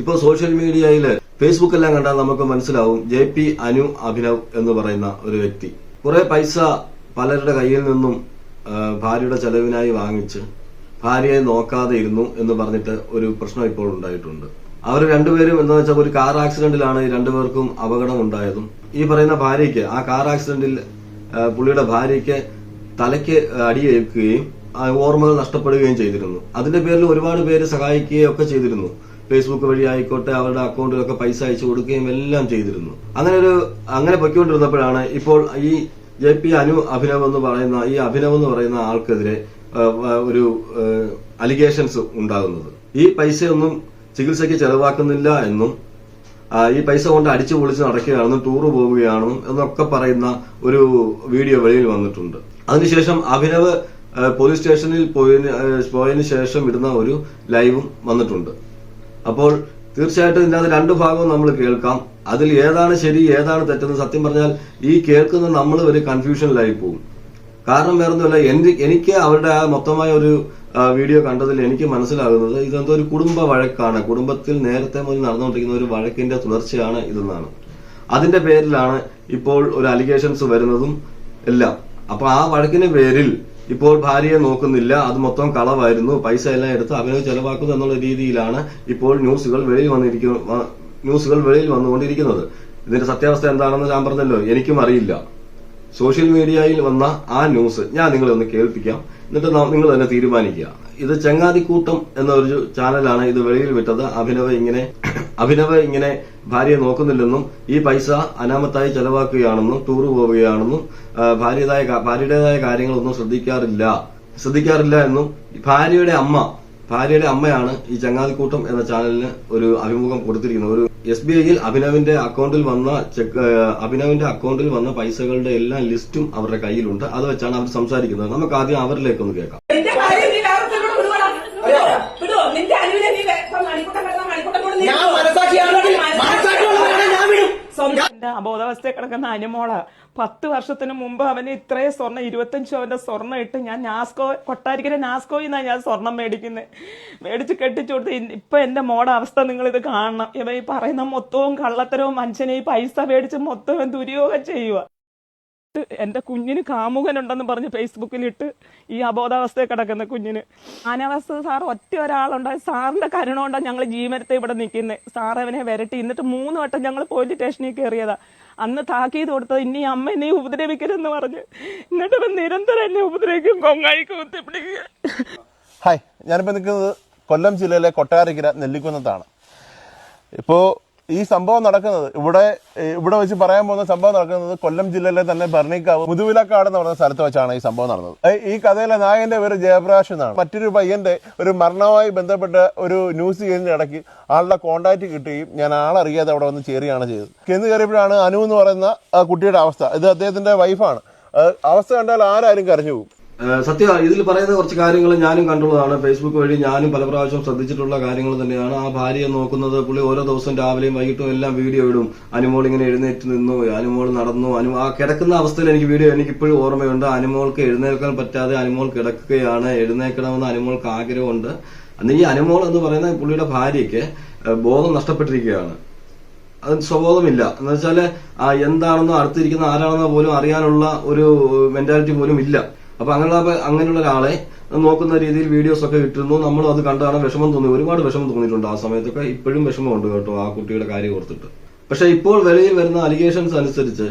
ഇപ്പോൾ സോഷ്യൽ മീഡിയയിൽ ഫേസ്ബുക്ക് എല്ലാം കണ്ടാൽ നമുക്ക് മനസ്സിലാവും ജെ പി അനു അഭിനവ് എന്ന് പറയുന്ന ഒരു വ്യക്തി. കുറെ പൈസ പലരുടെ കയ്യിൽ നിന്നും ഭാര്യയുടെ ചെലവിനായി വാങ്ങിച്ച് ഭാര്യയെ നോക്കാതെ ഇരുന്നു എന്ന് പറഞ്ഞിട്ട് ഒരു പ്രശ്നം ഇപ്പോൾ ഉണ്ടായിട്ടുണ്ട്. അവർ രണ്ടുപേരും എന്ന് വെച്ചാൽ ഒരു കാർ ആക്സിഡന്റിലാണ് രണ്ടുപേർക്കും അപകടം ഉണ്ടായതും ഈ പറയുന്ന ഭാര്യയ്ക്ക് ആ കാർ ആക്സിഡന്റിൽ പുള്ളിയുടെ ഭാര്യയ്ക്ക് തലയ്ക്ക് അടിയേൽക്കുകയും ഓർമ്മകൾ നഷ്ടപ്പെടുകയും ചെയ്തിരുന്നു. അതിന്റെ പേരിൽ ഒരുപാട് പേര് സഹായിക്കുകയും ഒക്കെ ചെയ്തിരുന്നു. ഫേസ്ബുക്ക് വഴി ആയിക്കോട്ടെ അവരുടെ അക്കൗണ്ടിലൊക്കെ പൈസ അയച്ചു കൊടുക്കുകയും എല്ലാം ചെയ്തിരുന്നു. അങ്ങനെ ഒരു അങ്ങനെ പൊയ്ക്കൊണ്ടിരുന്നപ്പോഴാണ് ഇപ്പോൾ ഈ ജെ പി അനു അഭിനവ് എന്ന് പറയുന്ന ഈ അഭിനവ് എന്ന് പറയുന്ന ആൾക്കെതിരെ ഒരു അലിഗേഷൻസ് ഉണ്ടാകുന്നത്. ഈ പൈസയൊന്നും ചികിത്സയ്ക്ക് ചെലവാക്കുന്നില്ല എന്നും ഈ പൈസ കൊണ്ട് അടിച്ചു പൊളിച്ച് നടക്കുകയാണെന്നും ടൂർ പോവുകയാണെന്നും എന്നൊക്കെ പറയുന്ന ഒരു വീഡിയോ വെളിയിൽ വന്നിട്ടുണ്ട്. അതിനുശേഷം അഭിനവ് പോലീസ് സ്റ്റേഷനിൽ പോയതിനു ശേഷം ഇടുന്ന ഒരു ലൈവും വന്നിട്ടുണ്ട്. അപ്പോൾ തീർച്ചയായിട്ടും ഇതിനകത്ത് രണ്ട് ഭാഗവും നമ്മൾ കേൾക്കാം. അതിൽ ഏതാണ് ശരി ഏതാണ് തെറ്റെന്ന് സത്യം പറഞ്ഞാൽ ഈ കേൾക്കുന്ന നമ്മൾ ഒരു കൺഫ്യൂഷനിലായി പോകും. കാരണം വേറൊന്നുമല്ല എനിക്ക് അവരുടെ ആ മൊത്തമായ ഒരു വീഡിയോ കണ്ടതിൽ എനിക്ക് മനസ്സിലാകുന്നത് ഇതെന്തോ ഒരു കുടുംബ വഴക്കാണ്. കുടുംബത്തിൽ നേരത്തെ മുതൽ നടന്നുകൊണ്ടിരിക്കുന്ന ഒരു വഴക്കിന്റെ തുടർച്ചയാണ് ഇതെന്നാണ്. അതിന്റെ പേരിലാണ് ഇപ്പോൾ ഒരു അലിഗേഷൻസ് വരുന്നതും എല്ലാം. അപ്പൊ ആ വഴക്കിന്റെ പേരിൽ ഇപ്പോൾ ഭാര്യയെ നോക്കുന്നില്ല. അത് മൊത്തം കളവായിരുന്നു. പൈസ എല്ലാം എടുത്ത് അവന് ചെലവാക്കുന്നു എന്നുള്ള രീതിയിലാണ് ഇപ്പോൾ ന്യൂസുകൾ വെളിയിൽ വന്നിരിക്കുന്നു ന്യൂസുകൾ വെളിയിൽ വന്നുകൊണ്ടിരിക്കുന്നത്. ഇതിന്റെ സത്യാവസ്ഥ എന്താണെന്ന് ഞാൻ പറഞ്ഞല്ലോ. എനിക്കും അറിയില്ല. സോഷ്യൽ മീഡിയയിൽ വന്ന ആ ന്യൂസ് ഞാൻ നിങ്ങളെ ഒന്ന് കേൾപ്പിക്കാം. എന്നിട്ട് നിങ്ങൾ തന്നെ തീരുമാനിക്കുക. ഇത് ചങ്ങാതിക്കൂട്ടം എന്നൊരു ചാനലാണ് ഇത് വെളിയിൽ വിട്ടത്. അഭിനവ് ഇങ്ങനെ അഭിനവ് ഇങ്ങനെ ഭാര്യയെ നോക്കുന്നില്ലെന്നും ഈ പൈസ അനാമത്തായി ചെലവാക്കുകയാണെന്നും ടൂർ പോവുകയാണെന്നും ഭാര്യതായ ഭാര്യയുടേതായ കാര്യങ്ങളൊന്നും ശ്രദ്ധിക്കാറില്ല. ശ്രദ്ധിക്കാറില്ല എന്നും ഭാര്യയുടെ അമ്മ ഭാര്യയുടെ അമ്മയാണ് ഈ ചങ്ങാതിക്കൂട്ടം എന്ന ചാനലിന് ഒരു അഭിമുഖം കൊടുത്തിരിക്കുന്നത്. ഒരു എസ് ബി ഐയിൽ അഭിനവിന്റെ അക്കൗണ്ടിൽ വന്ന ചെക്ക് അഭിനവിന്റെ അക്കൗണ്ടിൽ വന്ന പൈസകളുടെ എല്ലാ ലിസ്റ്റും അവരുടെ കയ്യിലുണ്ട്. അത് വെച്ചാണ് അവർ സംസാരിക്കുന്നത്. നമുക്ക് ആദ്യം അവരിലേക്കൊന്ന് കേൾക്കാം. അബോധാവസ്ഥയിൽ കിടക്കുന്ന അനുമോൾ പത്ത് വർഷത്തിന് മുമ്പ് അവന് ഇത്രയും സ്വർണം ഇരുപത്തഞ്ച് അവന്റെ സ്വർണം ഇട്ട് ഞാൻ നാസ്കോ കൊട്ടാരിക്കര നാസ്കോയിൽ നിന്നാണ് ഞാൻ സ്വർണം മേടിക്കുന്നത് മേടിച്ച് കെട്ടിച്ചു കൊടുത്ത് ഇപ്പം എന്റെ മോടെ അവസ്ഥ നിങ്ങളിത് കാണണം. ഇവ ഈ പറയുന്ന മൊത്തവും കള്ളത്തരവും മനുഷ്യനെ ഈ പൈസ മേടിച്ച് മൊത്തവും ദുരുപയോഗം ചെയ്യുക എന്റെ കുഞ്ഞിന് കാമുകനുണ്ടെന്ന് പറഞ്ഞ് ഫേസ്ബുക്കിലിട്ട് ഈ അബോധാവസ്ഥയിൽ കിടക്കുന്ന കുഞ്ഞിന്. മാനവസ്ഥ സാർ ഒറ്റ ഒരാളുണ്ടായി സാറിന്റെ കരുണ കൊണ്ടാണ് ഞങ്ങൾ ജീവനത്തെ ഇവിടെ നിൽക്കുന്നത് സാർ അവനെ വരട്ടി. എന്നിട്ട് മൂന്ന് വട്ടം ഞങ്ങൾ പോലീസ് സ്റ്റേഷനിൽ കയറിയതാ അന്ന് താക്കീത് കൊടുത്തത് ഇനി അമ്മ എന്നെ ഉപദ്രവിക്കരുതെന്ന് പറഞ്ഞ്. എന്നിട്ട് അവൻ നിരന്തരം എന്നെ ഉപദ്രവിക്കും കൊങ്ങായിക്ക് കുത്തിപ്പിടിക്കുക ഹായ്. ഞാനിപ്പോൾ നിൽക്കുന്നത് കൊല്ലം ജില്ലയിലെ കൊട്ടാരക്കര നെല്ലിക്കുന്നത്താണ്. ഇപ്പോൾ ഈ സംഭവം നടക്കുന്നത് ഇവിടെ ഇവിടെ വെച്ച് പറയാൻ പോകുന്ന സംഭവം നടക്കുന്നത് കൊല്ലം ജില്ലയിലെ തന്നെ ഭരണിക്കാവ് മുതുവിലക്കാട് എന്ന് പറയുന്ന സ്ഥലത്ത് വെച്ചാണ് ഈ സംഭവം നടന്നത്. ഈ കഥയിലെ നായകന്റെ പേര് ജയപ്രകാശ് എന്നാണ്. മറ്റൊരു പയ്യന്റെ ഒരു മരണവുമായി ബന്ധപ്പെട്ട ഒരു ന്യൂസ് ചെയ്യുന്നതിന്റെ ഇടയ്ക്ക് ആളുടെ കോണ്ടാക്ട് കിട്ടുകയും ഞാൻ ആളറിയാതെ അവിടെ വന്ന് ചേരുകയാണ് ചെയ്തത്. ചെന്ന് കയറിയപ്പോഴാണ് അനു എന്ന് പറയുന്ന കുട്ടിയുടെ അവസ്ഥ. ഇത് അദ്ദേഹത്തിന്റെ വൈഫാണ് അവസ്ഥ കണ്ടാൽ ആരാരും കരഞ്ഞു പോകും. സത്യം ഇതിൽ പറയുന്ന കുറച്ച് കാര്യങ്ങൾ ഞാനും കണ്ടുള്ളതാണ്. ഫേസ്ബുക്ക് വഴി ഞാനും പല പ്രാവശ്യം ശ്രദ്ധിച്ചിട്ടുള്ള കാര്യങ്ങൾ തന്നെയാണ്. ആ ഭാര്യയെ നോക്കുന്നത് പുള്ളി ഓരോ ദിവസം രാവിലെയും വൈകിട്ടും എല്ലാം വീഡിയോ ഇടും. അനുമോൾ ഇങ്ങനെ എഴുന്നേറ്റ് നിന്നു. അനുമോൾ നടന്നു. അനു ആ കിടക്കുന്ന അവസ്ഥയിൽ എനിക്ക് വീഡിയോ എനിക്ക് ഇപ്പോഴും ഓർമ്മയുണ്ട്. അനുമോൾക്ക് എഴുന്നേൽക്കാൻ പറ്റാതെ അനുമോൾ കിടക്കുകയാണ്. എഴുന്നേൽക്കണമെന്ന് അനുമോൾക്ക് ആഗ്രഹമുണ്ട്. അന്ന് ഈ അനുമോൾ എന്ന് പറയുന്ന പുള്ളിയുടെ ഭാര്യയ്ക്ക് ബോധം നഷ്ടപ്പെട്ടിരിക്കുകയാണ്. അത് സ്വബോധമില്ല. എന്ന് വെച്ചാൽ ആ എന്താണെന്നോ അടുത്തിരിക്കുന്ന ആരാണെന്നോ പോലും അറിയാനുള്ള ഒരു മെന്റാലിറ്റി പോലും ഇല്ല. അപ്പൊ അങ്ങനെയുള്ള അങ്ങനെയുള്ള ഒരാളെ നോക്കുന്ന രീതിയിൽ വീഡിയോസ് ഒക്കെ ഇട്ടിരുന്നു. നമ്മളും അത് കണ്ടാണ് വിഷമം തോന്നി ഒരുപാട് വിഷമം തോന്നിയിട്ടുണ്ട് ആ സമയത്തൊക്കെ. ഇപ്പോഴും വിഷമമുണ്ട് കേട്ടോ ആ കുട്ടിയുടെ കാര്യം ഓർത്തിട്ട്. പക്ഷെ ഇപ്പോൾ വെളിയിൽ വരുന്ന അലിഗേഷൻസ് അനുസരിച്ച്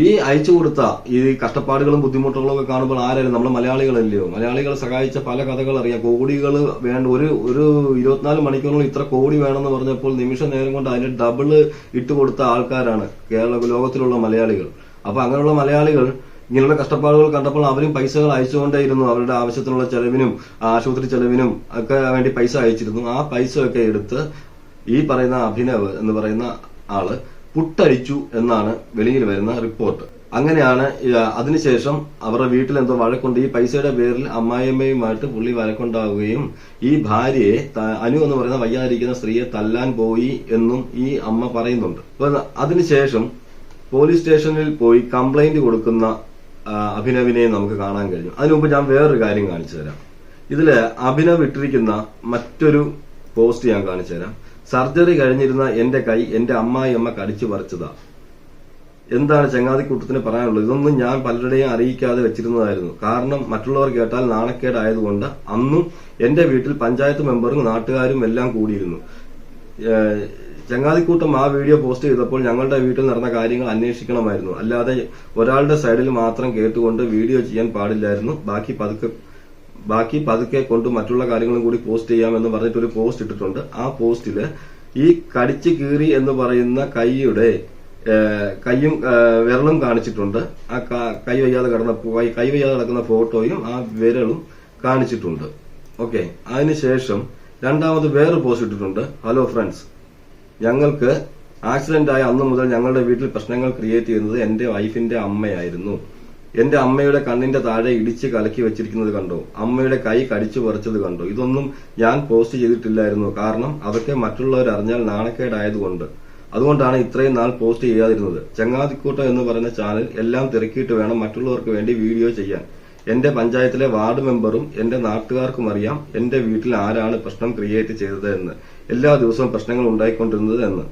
ഈ അയച്ചു കൊടുത്ത ഈ കഷ്ടപ്പാടുകളും ബുദ്ധിമുട്ടുകളും ഒക്കെ കാണുമ്പോൾ ആരായാലും നമ്മൾ മലയാളികളല്ലയോ? മലയാളികളെ സഹായിച്ച പല കഥകൾ അറിയാം. കോടികൾ വേണ്ട ഒരു ഒരു ഇരുപത്തിനാല് മണിക്കൂറിനുള്ളിൽ ഇത്ര കോടി വേണമെന്ന് പറഞ്ഞപ്പോൾ നിമിഷ നേരം കൊണ്ട് അതിന്റെ ഡബിൾ ഇട്ടുകൊടുത്ത ആൾക്കാരാണ് കേരള ലോകത്തിലുള്ള മലയാളികൾ. അപ്പൊ അങ്ങനെയുള്ള മലയാളികൾ ഇങ്ങനെയുള്ള കഷ്ടപ്പാടുകൾ കണ്ടപ്പോൾ അവരും പൈസകൾ അയച്ചുകൊണ്ടേയിരുന്നു. അവരുടെ ആവശ്യത്തിനുള്ള ചെലവിനും ആശുപത്രി ചെലവിനും ഒക്കെ വേണ്ടി പൈസ അയച്ചിരുന്നു. ആ പൈസ ഒക്കെ എടുത്ത് ഈ പറയുന്ന അഭിനവ് എന്ന് പറയുന്ന ആൾ പുട്ടടിച്ചു എന്നാണ് വെളിയിൽ വരുന്ന റിപ്പോർട്ട്. അങ്ങനെയാണ് അതിനുശേഷം അവരുടെ വീട്ടിൽ എന്തോ വഴക്കുണ്ട്. ഈ പൈസയുടെ പേരിൽ അമ്മായിയമ്മയുമായിട്ട് പുള്ളി വഴക്കുണ്ടാവുകയും ഈ ഭാര്യയെ അനു എന്ന് പറയുന്ന വയ്യാതിരിക്കുന്ന സ്ത്രീയെ തല്ലാൻ പോയി എന്നും ഈ അമ്മ പറയുന്നുണ്ട്. അതിനുശേഷം പോലീസ് സ്റ്റേഷനിൽ പോയി കംപ്ലൈന്റ് കൊടുക്കുന്ന ആ, അഭിനവിനെ നമുക്ക് കാണാൻ കഴിഞ്ഞു. അതിനു മുമ്പ് ഞാൻ വേറൊരു കാര്യം കാണിച്ചു തരാം. ഇതിൽ അഭിനവ് ഇട്ടിരിക്കുന്ന മറ്റൊരു പോസ്റ്റ് ഞാൻ കാണിച്ചു തരാം. സർജറി കഴിഞ്ഞിരുന്ന എന്റെ കൈ എന്റെ അമ്മായി അമ്മ കടിച്ചു പറിച്ചതാ. എന്താണ് ചങ്ങാതിക്കൂട്ടത്തിന് പറയാനുള്ളത്? ഇതൊന്നും ഞാൻ പലരുടെയും അറിയിക്കാതെ വെച്ചിരുന്നതായിരുന്നു. കാരണം മറ്റുള്ളവർ കേട്ടാൽ നാണക്കേടായതുകൊണ്ട് അന്നും എന്റെ വീട്ടിൽ പഞ്ചായത്ത് മെമ്പറും നാട്ടുകാരും എല്ലാം കൂടിയിരുന്നു. ചങ്ങാതിക്കൂട്ടം ആ വീഡിയോ പോസ്റ്റ് ചെയ്തപ്പോൾ ഞങ്ങളുടെ വീട്ടിൽ നടന്ന കാര്യങ്ങൾ അന്വേഷിക്കണമായിരുന്നു. അല്ലാതെ ഒരാളുടെ സൈഡിൽ മാത്രം കേട്ടുകൊണ്ട് വീഡിയോ ചെയ്യാൻ പാടില്ലായിരുന്നു. ബാക്കി പതുക്കെ ബാക്കി പതുക്കെ കൊണ്ട് മറ്റുള്ള കാര്യങ്ങളും കൂടി പോസ്റ്റ് ചെയ്യാമെന്ന് പറഞ്ഞിട്ട് ഒരു പോസ്റ്റ് ഇട്ടിട്ടുണ്ട്. ആ പോസ്റ്റിൽ ഈ കടിച്ച് കീറി എന്ന് പറയുന്ന കൈയുടെ കൈയും വിരലും കാണിച്ചിട്ടുണ്ട്. ആ ക- വയ്യാതെ കിടന്ന കൈ- വയ്യാതെ കിടക്കുന്ന ഫോട്ടോയും ആ വിരലും കാണിച്ചിട്ടുണ്ട്. ഓക്കെ. അതിനുശേഷം രണ്ടാമത് വേറൊരു പോസ്റ്റ് ഇട്ടിട്ടുണ്ട്. ഹലോ ഫ്രണ്ട്സ് ഞങ്ങൾക്ക് ആക്സിഡന്റ് ആയ അന്ന് മുതൽ ഞങ്ങളുടെ വീട്ടിൽ പ്രശ്നങ്ങൾ ക്രിയേറ്റ് ചെയ്യുന്നത് എന്റെ വൈഫിന്റെ അമ്മയായിരുന്നു. എന്റെ അമ്മയുടെ കണ്ണിന്റെ താഴെ ഇടിച്ച് കലക്കി വെച്ചിരിക്കുന്നത് കണ്ടോ. അമ്മയുടെ കൈ കടിച്ചു പറിച്ചത് കണ്ടോ. ഇതൊന്നും ഞാൻ പോസ്റ്റ് ചെയ്തിട്ടില്ലായിരുന്നു. കാരണം അതൊക്കെ മറ്റുള്ളവർ അറിഞ്ഞാൽ നാണക്കേടായതുകൊണ്ട്. അതുകൊണ്ടാണ് ഇത്രയും നാൾ പോസ്റ്റ് ചെയ്യാതിരുന്നത്. ചങ്ങാതിക്കൂട്ടം എന്ന് പറയുന്ന ചാനൽ എല്ലാം തിരക്കിയിട്ട് വേണം മറ്റുള്ളവർക്ക് വേണ്ടി വീഡിയോ ചെയ്യാൻ. എന്റെ പഞ്ചായത്തിലെ വാർഡ് മെമ്പറും എന്റെ നാട്ടുകാർക്കും അറിയാം എന്റെ വീട്ടിൽ ആരാണ് പ്രശ്നം ക്രിയേറ്റ് ചെയ്തത് എന്ന്. എല്ലാ ദിവസവും പ്രശ്നങ്ങൾ ഉണ്ടായിക്കൊണ്ടിരുന്നത് എന്ന്.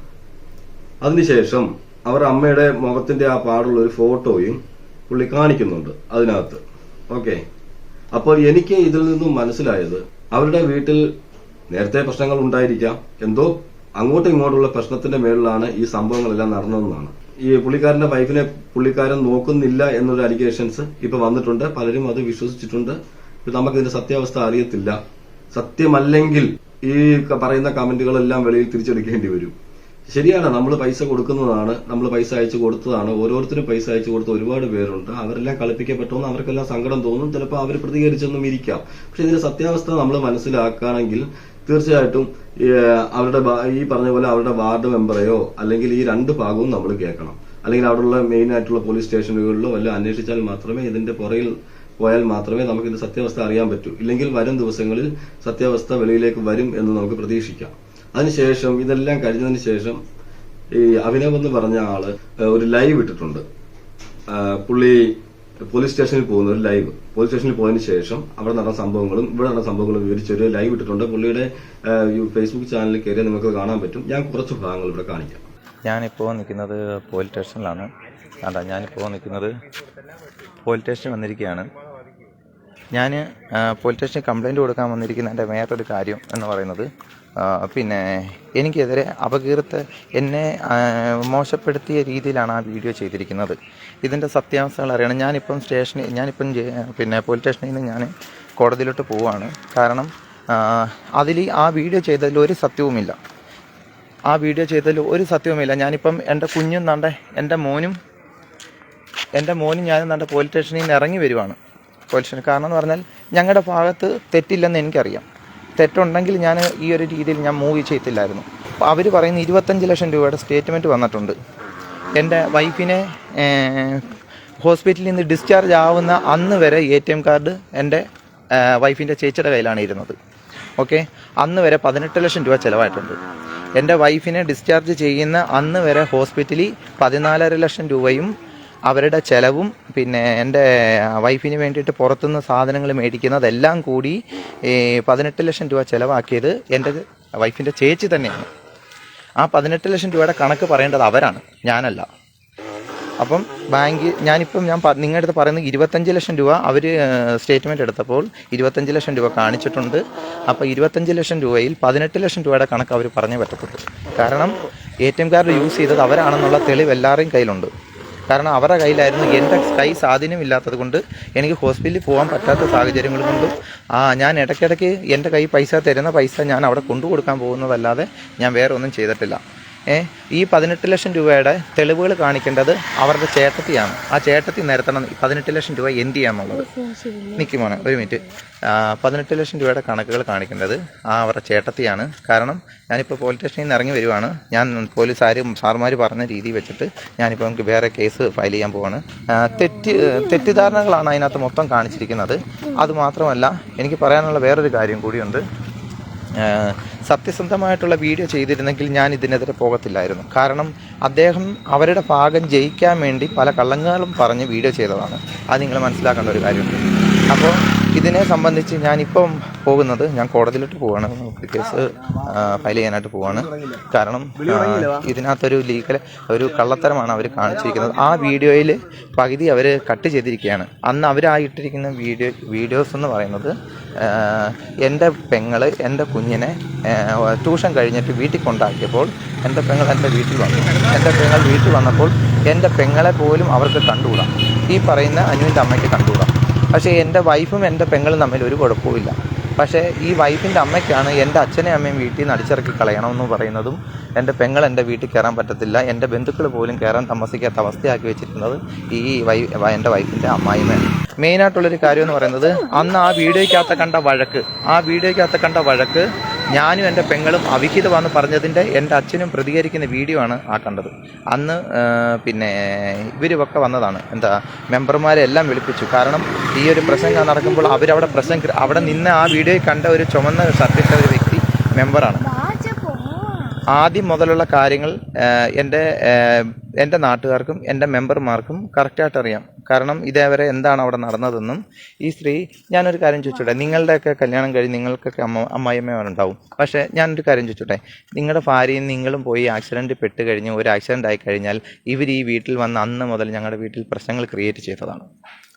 അതിനുശേഷം അവർ അമ്മയുടെ മുഖത്തിന്റെ ആ പാടുള്ള ഒരു ഫോട്ടോയും പുള്ളി കാണിക്കുന്നുണ്ട് അതിനകത്ത്. ഓക്കെ. അപ്പോൾ എനിക്ക് ഇതിൽ നിന്നും മനസ്സിലായത് അവരുടെ വീട്ടിൽ നേരത്തെ പ്രശ്നങ്ങൾ ഉണ്ടായിരിക്കാം. എന്തോ അങ്ങോട്ടും ഇങ്ങോട്ടുള്ള പ്രശ്നത്തിന്റെ മേളിലാണ് ഈ സംഭവങ്ങളെല്ലാം നടന്നതെന്നാണ്. ഈ പുള്ളിക്കാരന്റെ വൈഫിനെ പുള്ളിക്കാരൻ നോക്കുന്നില്ല എന്നൊരു അലിഗേഷൻസ് ഇപ്പൊ വന്നിട്ടുണ്ട്. പലരും അത് വിശ്വസിച്ചിട്ടുണ്ട്. നമുക്കിതിന്റെ സത്യാവസ്ഥ അറിയത്തില്ല. സത്യമല്ലെങ്കിൽ ഈ പറയുന്ന കമന്റുകളെല്ലാം വെളിയിൽ തിരിച്ചെടുക്കേണ്ടി വരും. ശരിയാണ് നമ്മൾ പൈസ കൊടുക്കുന്നതാണ് നമ്മൾ പൈസ അയച്ചു കൊടുത്തതാണ് ഓരോരുത്തരും പൈസ അയച്ചു കൊടുത്ത ഒരുപാട് പേരുണ്ട് അവരെല്ലാം കളിപ്പിക്കപ്പെട്ടോന്ന് അവർക്കെല്ലാം സങ്കടം തോന്നും ചിലപ്പോൾ അവർ പ്രതികരിച്ചൊന്നും ഇരിക്കാം. പക്ഷെ ഇതിന്റെ സത്യാവസ്ഥ നമ്മൾ മനസ്സിലാക്കുകയാണെങ്കിൽ തീർച്ചയായിട്ടും അവരുടെ ഈ പറഞ്ഞ പോലെ അവരുടെ വാർഡ് മെമ്പറെയോ അല്ലെങ്കിൽ ഈ രണ്ട് ഭാഗവും നമ്മൾ കേൾക്കണം. അല്ലെങ്കിൽ അവിടെയുള്ള മെയിൻ ആയിട്ടുള്ള പോലീസ് സ്റ്റേഷനുകളിലോ വല്ല അന്വേഷിച്ചാൽ മാത്രമേ ഇതിന്റെ പുറകിൽ പോയാൽ മാത്രമേ നമുക്ക് ഇതിന്റെ സത്യാവസ്ഥ അറിയാൻ പറ്റൂ. ഇല്ലെങ്കിൽ വരും ദിവസങ്ങളിൽ സത്യാവസ്ഥ വെളിയിലേക്ക് വരും എന്ന് നമുക്ക് പ്രതീക്ഷിക്കാം. അതിനുശേഷം ഇതെല്ലാം കഴിഞ്ഞതിന് ശേഷം ഈ അഭിനവ് എന്ന് പറഞ്ഞ ആൾ ഒരു ലൈവ് ഇട്ടിട്ടുണ്ട്. പുള്ളി പോലീസ് സ്റ്റേഷനിൽ പോകുന്ന ഒരു ലൈവ്. പോലീസ് സ്റ്റേഷനിൽ പോയതിനു ശേഷം അവിടെ നടന്ന സംഭവങ്ങളും ഇവിടെ നടന്ന സംഭവങ്ങളും വിവരിച്ച് ഒരു ലൈവ് ഇട്ടിട്ടുണ്ട്. പുള്ളിയുടെ ഫേസ്ബുക്ക് ചാനലിൽ കയറി നിങ്ങൾക്ക് കാണാൻ പറ്റും. ഞാൻ കുറച്ച് ഭാഗങ്ങൾ ഇവിടെ കാണിക്കാം. ഞാനിപ്പോൾ നിൽക്കുന്നത് പോലീസ് സ്റ്റേഷനിലാണ്. അതാ ഞാനിപ്പോൾ നിൽക്കുന്നത് പോലീസ് സ്റ്റേഷനിൽ വന്നിരിക്കുകയാണ്. ഞാൻ പോലീസ് സ്റ്റേഷനിൽ കംപ്ലൈന്റ് കൊടുക്കാൻ വന്നിരിക്കുന്നതിന്റെ വേറൊരു കാര്യം എന്ന് പറയുന്നത് പിന്നെ എനിക്കെതിരെ അപകീർത്ത് എന്നെ മോശപ്പെടുത്തിയ രീതിയിലാണ് ആ വീഡിയോ ചെയ്തിരിക്കുന്നത്. ഇതിന്റെ സത്യാവസ്ഥകൾ അറിയണം. ഞാനിപ്പം സ്റ്റേഷനിൽ ഞാനിപ്പം പിന്നെ പോലീസ് സ്റ്റേഷനിൽ നിന്ന് ഞാൻ കോടതിയിലോട്ട് പോവുകയാണ് കാരണം അതിൽ ആ വീഡിയോ ചെയ്തതിൽ ഒരു സത്യവുമില്ല. ആ വീഡിയോ ചെയ്തതിൽ ഒരു സത്യവുമില്ല. ഞാനിപ്പം എന്റെ കുഞ്ഞും നണ്ട എന്റെ മോനും എന്റെ മോനും ഞാനും നണ്ട പോലീസ് സ്റ്റേഷനിൽ നിന്ന് ഇറങ്ങി വരുവാണ്. പോലീസ് സ്റ്റേഷൻ കാരണം എന്ന് പറഞ്ഞാൽ ഞങ്ങളുടെ ഭാഗത്ത് തെറ്റില്ലെന്ന് എനിക്കറിയാം. തെറ്റുണ്ടെങ്കിൽ ഞാൻ ഈ ഒരു രീതിയിൽ ഞാൻ മൂവ് ചെയ്യത്തില്ലായിരുന്നു. അവർ പറയുന്ന ഇരുപത്തഞ്ച് ലക്ഷം രൂപയുടെ സ്റ്റേറ്റ്മെന്റ് വന്നിട്ടുണ്ട്. എന്റെ വൈഫിനെ ഹോസ്പിറ്റലിൽ നിന്ന് ഡിസ്ചാർജ് ആവുന്ന അന്ന് വരെ എ ടി എം കാർഡ് എന്റെ വൈഫിന്റെ ചേച്ചിയുടെ കയ്യിലാണ് ഇരുന്നത്. ഓക്കെ അന്ന് വരെ പതിനെട്ട് ലക്ഷം രൂപ ചിലവായിട്ടുണ്ട്. എന്റെ വൈഫിനെ ഡിസ്ചാർജ് ചെയ്യുന്ന അന്ന് വരെ ഹോസ്പിറ്റലിൽ പതിനാലര ലക്ഷം രൂപയും അവരുടെ ചെലവും പിന്നെ എന്റെ വൈഫിന് വേണ്ടിയിട്ട് പുറത്തുനിന്ന് സാധനങ്ങൾ മേടിക്കുന്നതെല്ലാം കൂടി പതിനെട്ട് ലക്ഷം രൂപ ചിലവാക്കിയത് എന്റെ വൈഫിന്റെ ചേച്ചി തന്നെയാണ്. ആ പതിനെട്ട് ലക്ഷം രൂപയുടെ കണക്ക് പറയേണ്ടത് അവരാണ് ഞാനല്ല. അപ്പം ബാങ്ക് ഞാനിപ്പം ഞാൻ നിങ്ങളുടെ അടുത്ത് പറയുന്നത് ഇരുപത്തഞ്ച് ലക്ഷം രൂപ അവർ സ്റ്റേറ്റ്മെന്റ് എടുത്തപ്പോൾ ഇരുപത്തഞ്ച് ലക്ഷം രൂപ കാണിച്ചിട്ടുണ്ട്. അപ്പോൾ ഇരുപത്തഞ്ച് ലക്ഷം രൂപയിൽ പതിനെട്ട് ലക്ഷം രൂപയുടെ കണക്ക് അവർ പറഞ്ഞേ പറ്റത്തുള്ളൂ. കാരണം A T M card use ചെയ്തത് അവരാണെന്നുള്ള തെളിവ് എല്ലാവരുടെയും കയ്യിലുണ്ട്. കാരണം അവരുടെ കയ്യിലായിരുന്നു എന്റെ കൈ സ്വാധീനം ഇല്ലാത്തത് കൊണ്ട് എനിക്ക് ഹോസ്പിറ്റലിൽ പോകാൻ പറ്റാത്ത സാഹചര്യങ്ങൾ കൊണ്ടും ആ ഞാൻ ഇടയ്ക്കിടയ്ക്ക് എന്റെ കൈ പൈസ തരുന്ന പൈസ ഞാൻ അവിടെ കൊണ്ടു കൊടുക്കാൻ പോകുന്നതല്ലാതെ ഞാൻ വേറെ ഒന്നും ചെയ്തിട്ടില്ല. ഈ പതിനെട്ട് ലക്ഷം രൂപയുടെ തെളിവുകൾ കാണിക്കേണ്ടത് അവരുടെ ചേട്ടത്തിയാണ്. ആ ചേട്ടത്തി നിരത്തണം പതിനെട്ട് ലക്ഷം രൂപ എന്ത് ചെയ്യാന്നുള്ളത് നിൽക്കുമോനെ ഒരു മിനിറ്റ്. പതിനെട്ട് ലക്ഷം രൂപയുടെ കണക്കുകൾ കാണിക്കേണ്ടത് ആ അവരുടെ ചേട്ടത്തിയാണ്. കാരണം ഞാനിപ്പോൾ പോലീസ് സ്റ്റേഷനിൽ നിന്ന് ഇറങ്ങി വരുവാണ്. ഞാൻ പോലീസുകാരും സാർമാർ പറഞ്ഞ രീതി വെച്ചിട്ട് ഞാനിപ്പോൾ നമുക്ക് വേറെ കേസ് ഫയൽ ചെയ്യാൻ പോവാണ്. തെറ്റ് തെറ്റിദ്ധാരണകളാണ് അതിനകത്ത് മൊത്തം കാണിച്ചിരിക്കുന്നത്. അതുമാത്രമല്ല എനിക്ക് പറയാനുള്ള വേറൊരു കാര്യം കൂടിയുണ്ട്. സത്യസന്ധമായിട്ടുള്ള വീഡിയോ ചെയ്തിരുന്നെങ്കിൽ ഞാൻ ഇതിനെതിരെ പോകത്തില്ലായിരുന്നു. കാരണം അദ്ദേഹം അവരുടെ ഭാഗം ജയിക്കാൻ വേണ്ടി പല കള്ളങ്ങളും പറഞ്ഞ് വീഡിയോ ചെയ്തതാണ്. അത് നിങ്ങൾ മനസ്സിലാക്കേണ്ട ഒരു കാര്യമുണ്ട്. അപ്പോൾ ഇതിനെ സംബന്ധിച്ച് ഞാനിപ്പം പോകുന്നത് ഞാൻ കോടതിയിലോട്ട് പോവാണ്. കേസ് ഫയൽ ചെയ്യാനായിട്ട് പോവാണ്. കാരണം ഇതിനകത്തൊരു ലീഗൽ ഒരു കള്ളത്തരമാണ് അവർ കാണിച്ചിരിക്കുന്നത്. ആ വീഡിയോയിൽ പകുതി അവർ കട്ട് ചെയ്തിരിക്കുകയാണ്. അന്ന് ഇട്ടിരിക്കുന്ന വീഡിയോ വീഡിയോസ് എന്ന് പറയുന്നത് എന്റെ പെങ്ങൾ എന്റെ കുഞ്ഞിനെ ട്യൂഷൻ കഴിഞ്ഞിട്ട് വീട്ടിൽ കൊണ്ടാക്കിയപ്പോൾ എന്റെ പെങ്ങൾ എന്റെ വീട്ടിൽ വന്നു. എന്റെ പെങ്ങൾ വീട്ടിൽ വന്നപ്പോൾ എന്റെ പെങ്ങളെ പോലും അവർക്ക് കണ്ടുകൂടാം. ഈ പറയുന്ന അനുവിന്റെ അമ്മയ്ക്ക് കണ്ടുകൂടാം. പക്ഷേ എന്റെ വൈഫും എന്റെ പെങ്ങളും തമ്മിൽ ഒരു കുഴപ്പവുമില്ല. പക്ഷേ ഈ വൈഫിന്റെ അമ്മയ്ക്കാണ് എന്റെ അച്ഛനെ അമ്മയും വീട്ടിൽ നിന്ന് അടിച്ചിറക്കി കളയണമെന്ന് പറയുന്നതും എന്റെ പെങ്ങൾ എന്റെ വീട്ടിൽ കയറാൻ പറ്റത്തില്ല എന്റെ ബന്ധുക്കൾ പോലും കയറാൻ താമസിക്കാത്ത അവസ്ഥയാക്കി വെച്ചിരിക്കുന്നത് ഈ വൈ എന്റെ വൈഫിന്റെ അമ്മായിമ്മയാണ്. മെയിനായിട്ടുള്ളൊരു കാര്യം എന്ന് പറയുന്നത് അന്ന് ആ വീഡിയോയ്ക്കകത്ത് കണ്ട വഴക്ക് ആ വീഡിയോയ്ക്കകത്ത് കണ്ട വഴക്ക് ഞാനും എന്റെ പെങ്ങളും അവിഹിതമാണെന്ന് പറഞ്ഞതിന്റെ എന്റെ അച്ഛനും പ്രതികരിക്കുന്ന വീഡിയോ ആണ് ആ കണ്ടത്. അന്ന് പിന്നെ ഇവരുമൊക്കെ വന്നതാണ്. എന്താ മെമ്പർമാരെ എല്ലാം വിളിപ്പിച്ചു. കാരണം ഈ ഒരു പ്രസംഗം നടക്കുമ്പോൾ അവരവിടെ പ്രസംഗ അവിടെ നിന്ന് ആ വീഡിയോയിൽ കണ്ട ഒരു ചുമന്ന ഷർട്ടിട്ട ഒരു വ്യക്തി മെമ്പറാണ്. ആദ്യം മുതലുള്ള കാര്യങ്ങൾ എന്റെ എന്റെ നാട്ടുകാർക്കും എന്റെ മെമ്പർമാർക്കും കറക്റ്റായിട്ട് അറിയാം. കാരണം ഇതേവരെ എന്താണ് അവിടെ നടന്നതെന്നും ഈ സ്ത്രീ ഞാനൊരു കാര്യം ചോദിച്ചോട്ടെ നിങ്ങളുടെയൊക്കെ കല്യാണം കഴിഞ്ഞ് നിങ്ങൾക്കൊക്കെ അമ്മ അമ്മായിയമ്മമാരുണ്ടാവും. പക്ഷേ ഞാനൊരു കാര്യം ചോദിച്ചോട്ടെ നിങ്ങളുടെ ഭാര്യയും നിങ്ങളും പോയി ആക്സിഡന്റ് പെട്ട് കഴിഞ്ഞ് ഒരു ആക്സിഡന്റ് ആയി കഴിഞ്ഞാൽ ഇവർ ഈ വീട്ടിൽ വന്ന് അന്ന് മുതൽ ഞങ്ങളുടെ വീട്ടിൽ പ്രശ്നങ്ങൾ ക്രിയേറ്റ് ചെയ്തതാണ്.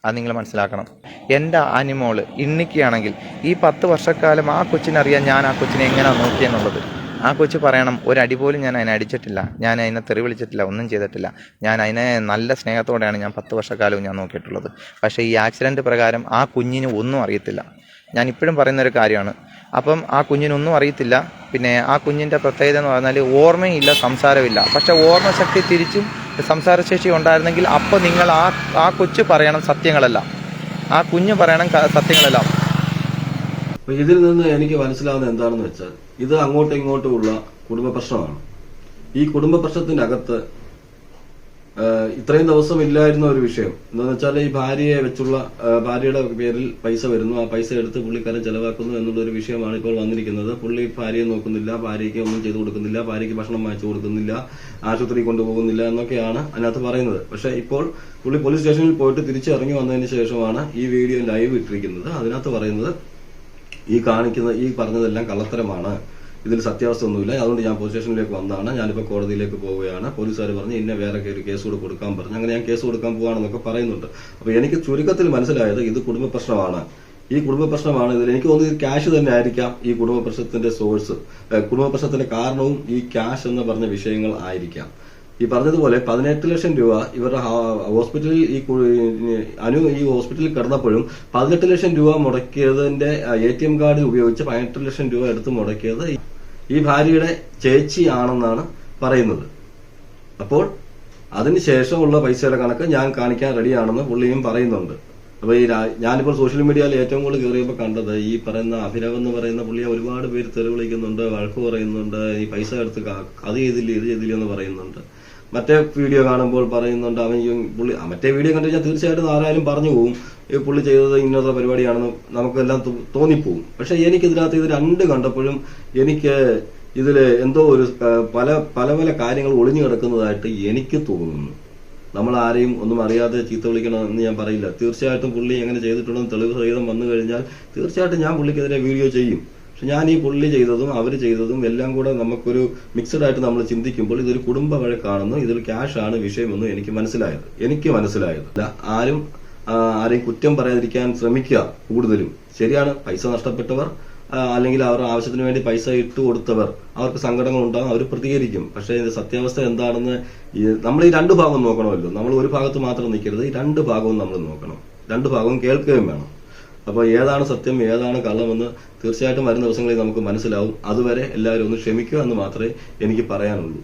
അത് നിങ്ങൾ മനസ്സിലാക്കണം. എന്റെ അനിമോൾ ഇണ്ണിക്കാണെങ്കിൽ ഈ പത്ത് വർഷക്കാലം ആ കൊച്ചിനറിയാൻ ഞാൻ ആ കൊച്ചിനെ എങ്ങനെയാണ് നോക്കിയെന്നുള്ളത്. ആ കൊച്ച് പറയണം ഒരടി പോലും ഞാൻ അതിനെ അടിച്ചിട്ടില്ല. ഞാൻ അതിനെ തെറി വിളിച്ചിട്ടില്ല ഒന്നും ചെയ്തിട്ടില്ല. ഞാൻ അതിനെ നല്ല സ്നേഹത്തോടെയാണ് ഞാൻ പത്ത് വർഷക്കാലവും ഞാൻ നോക്കിയിട്ടുള്ളത്. പക്ഷേ ഈ ആക്സിഡന്റ് പ്രകാരം ആ കുഞ്ഞിന് ഒന്നും അറിയത്തില്ല. ഞാൻ ഇപ്പോഴും പറയുന്നൊരു കാര്യമാണ്. അപ്പം ആ കുഞ്ഞിനൊന്നും അറിയത്തില്ല. പിന്നെ ആ കുഞ്ഞിന്റെ പ്രത്യേകത എന്ന് പറഞ്ഞാൽ ഓർമ്മയില്ല സംസാരമില്ല. പക്ഷേ ഓർമ്മശക്തി തിരിച്ചും സംസാരശേഷി ഉണ്ടായിരുന്നെങ്കിൽ അപ്പോൾ നിങ്ങൾ ആ ആ കൊച്ചു പറയണം സത്യങ്ങളെല്ലാം. ആ കുഞ്ഞ് പറയണം സത്യങ്ങളല്ല. അപ്പൊ ഇതിൽ നിന്ന് എനിക്ക് മനസ്സിലാവുന്നത് എന്താണെന്ന് വെച്ചാൽ ഇത് അങ്ങോട്ടും ഇങ്ങോട്ടും ഉള്ള കുടുംബ പ്രശ്നമാണ്. ഈ കുടുംബ ആ, ഇത്രയും ദിവസം ഇല്ലായിരുന്ന ഒരു വിഷയം. എന്താണെന്ന് വെച്ചാൽ ഈ ഭാര്യയെ വെച്ചുള്ള ഭാര്യയുടെ പേരിൽ പൈസ വരുന്നു. ആ പൈസ എടുത്ത് പുള്ളിക്കാരൻ ചെലവാക്കുന്നു എന്നുള്ള ഒരു വിഷയമാണ് ഇപ്പോൾ വന്നിരിക്കുന്നത്. പുള്ളി ഭാര്യയെ നോക്കുന്നില്ല ഭാര്യയ്ക്ക് ഒന്നും ചെയ്തു കൊടുക്കുന്നില്ല ഭാര്യയ്ക്ക് ഭക്ഷണം വാങ്ങിച്ചു കൊടുക്കുന്നില്ല ആശുപത്രി കൊണ്ടുപോകുന്നില്ല എന്നൊക്കെയാണ് അതിനകത്ത് പറയുന്നത്. പക്ഷേ ഇപ്പോൾ പുള്ളി പോലീസ് സ്റ്റേഷനിൽ പോയിട്ട് തിരിച്ചിറങ്ങി വന്നതിന് ശേഷമാണ് ഈ വീഡിയോ ലൈവ് ഇട്ടിരിക്കുന്നത്. അതിനകത്ത് പറയുന്നത് ഈ കാണിക്കുന്ന ഈ പറഞ്ഞതെല്ലാം കള്ളത്തരമാണ്. ഇതിൽ സത്യാവസ്ഥ ഒന്നുമില്ല. അതുകൊണ്ട് ഞാൻ പോലീസ് സ്റ്റേഷനിലേക്ക് വന്നതാണ് ഞാനിപ്പോൾ കോടതിയിലേക്ക് പോവുകയാണ്. പോലീസുകാർ പറഞ്ഞ് ഇന്ന വേറെ ഒരു കേസ് കൂടെ കൊടുക്കാൻ പറഞ്ഞു. അങ്ങനെ ഞാൻ കേസ് കൊടുക്കാൻ പോവാണെന്നൊക്കെ പറയുന്നുണ്ട്. അപ്പോൾ എനിക്ക് ചുരുക്കത്തിൽ മനസ്സിലായത് ഇത് കുടുംബ പ്രശ്നമാണ്. ഈ കുടുംബ പ്രശ്നമാണ് ഇതിൽ. എനിക്ക് തോന്നുന്നത് ക്യാഷ് തന്നെ ആയിരിക്കാം ഈ കുടുംബ പ്രശ്നത്തിന്റെ സോഴ്സ് കുടുംബ പ്രശ്നത്തിന്റെ കാരണവും ഈ ക്യാഷ് എന്ന് പറഞ്ഞ വിഷയങ്ങൾ ആയിരിക്കാം. ഈ പറഞ്ഞതുപോലെ പതിനെട്ട് ലക്ഷം രൂപ ഇവരുടെ ഹോസ്പിറ്റലിൽ ഈ അനു ഈ ഹോസ്പിറ്റലിൽ കിടന്നപ്പോഴും പതിനെട്ട് ലക്ഷം രൂപ മുടക്കിയതിന്റെ എ ടി എം കാർഡ് ഉപയോഗിച്ച് പതിനെട്ട് ലക്ഷം രൂപ എടുത്ത് മുടക്കിയത് ഈ- ഭാര്യയുടെ ചേച്ചിയാണെന്നാണ് പറയുന്നത്. അപ്പോൾ അതിനുശേഷമുള്ള പൈസയുടെ കണക്ക് ഞാൻ കാണിക്കാൻ റെഡിയാണെന്ന് പുള്ളിയും പറയുന്നുണ്ട്. അപ്പൊ ഈ ഞാനിപ്പോൾ സോഷ്യൽ മീഡിയയിൽ ഏറ്റവും കൂടുതൽ കയറിയപ്പോൾ കണ്ടത് ഈ പറയുന്ന അഭിനവ് എന്ന് പറയുന്ന പുള്ളിയെ ഒരുപാട് പേര് തെറി വിളിക്കുന്നുണ്ട് വഴക്ക് പറയുന്നുണ്ട് ഈ പൈസ എടുത്ത് അത് ചെയ്തില്ല ഇത് ചെയ്തില്ല എന്ന് പറയുന്നുണ്ട്. മറ്റേ വീഡിയോ കാണുമ്പോൾ പറയുന്നുണ്ട് അവൻ പുള്ളി മറ്റേ വീഡിയോ കണ്ടു കഴിഞ്ഞാൽ തീർച്ചയായിട്ടും ആരായാലും പറഞ്ഞു പോകും ഈ പുള്ളി ചെയ്തത് ഇന്നത്തെ പരിപാടിയാണെന്ന് നമുക്കെല്ലാം തോന്നിപ്പോകും പക്ഷെ എനിക്ക് ഇതിനകത്ത് ഇത് രണ്ട് കണ്ടപ്പോഴും എനിക്ക് ഇതിൽ എന്തോ ഒരു പല പല പല കാര്യങ്ങൾ ഒളിഞ്ഞു കിടക്കുന്നതായിട്ട് എനിക്ക് തോന്നുന്നു. നമ്മൾ ആരെയും ഒന്നും അറിയാതെ ചീത്ത വിളിക്കണം എന്ന് ഞാൻ പറയില്ല. തീർച്ചയായിട്ടും പുള്ളി എങ്ങനെ ചെയ്തിട്ടുണ്ടെന്ന് തെളിവ് സഹിതം വന്നു കഴിഞ്ഞാൽ തീർച്ചയായിട്ടും ഞാൻ പുള്ളിക്കെതിരെ വീഡിയോ ചെയ്യും. പക്ഷെ ഞാൻ ഈ പുള്ളി ചെയ്തതും അവർ ചെയ്തതും എല്ലാം കൂടെ നമുക്കൊരു മിക്സഡ് ആയിട്ട് നമ്മൾ ചിന്തിക്കുമ്പോൾ ഇതൊരു കുടുംബ വഴക്കാണെന്നും ഇതിൽ ക്യാഷ് ആണ് വിഷയമെന്നും എനിക്ക് മനസ്സിലായത്. എനിക്ക് മനസ്സിലായത്. ആരും ആരെയും കുറ്റം പറയാതിരിക്കാൻ ശ്രമിക്കുക കൂടുതലും. ശരിയാണ് പൈസ നഷ്ടപ്പെട്ടവർ അല്ലെങ്കിൽ അവർ ആവശ്യത്തിന് വേണ്ടി പൈസ ഇട്ട് കൊടുത്തവർ. അവർക്ക് സങ്കടങ്ങൾ ഉണ്ടാകും അവർ പ്രതികരിക്കും. പക്ഷേ ഇത് സത്യാവസ്ഥ എന്താണെന്ന് നമ്മൾ ഈ രണ്ട് ഭാഗം നോക്കണമല്ലോ. നമ്മൾ ഒരു ഭാഗത്ത് മാത്രം നിൽക്കരുത് ഈ രണ്ട് ഭാഗവും നമ്മൾ നോക്കണം. രണ്ട് ഭാഗവും കേൾക്കുകയും വേണം. അപ്പോൾ ഏതാണ് സത്യം ഏതാണ് കള്ളമെന്ന് തീർച്ചയായിട്ടും വരുന്ന ദിവസങ്ങളിൽ നമുക്ക് മനസ്സിലാവും. അതുവരെ എല്ലാവരും ഒന്ന് ക്ഷമിക്കുക എന്ന് മാത്രമേ എനിക്ക് പറയാനുള്ളൂ.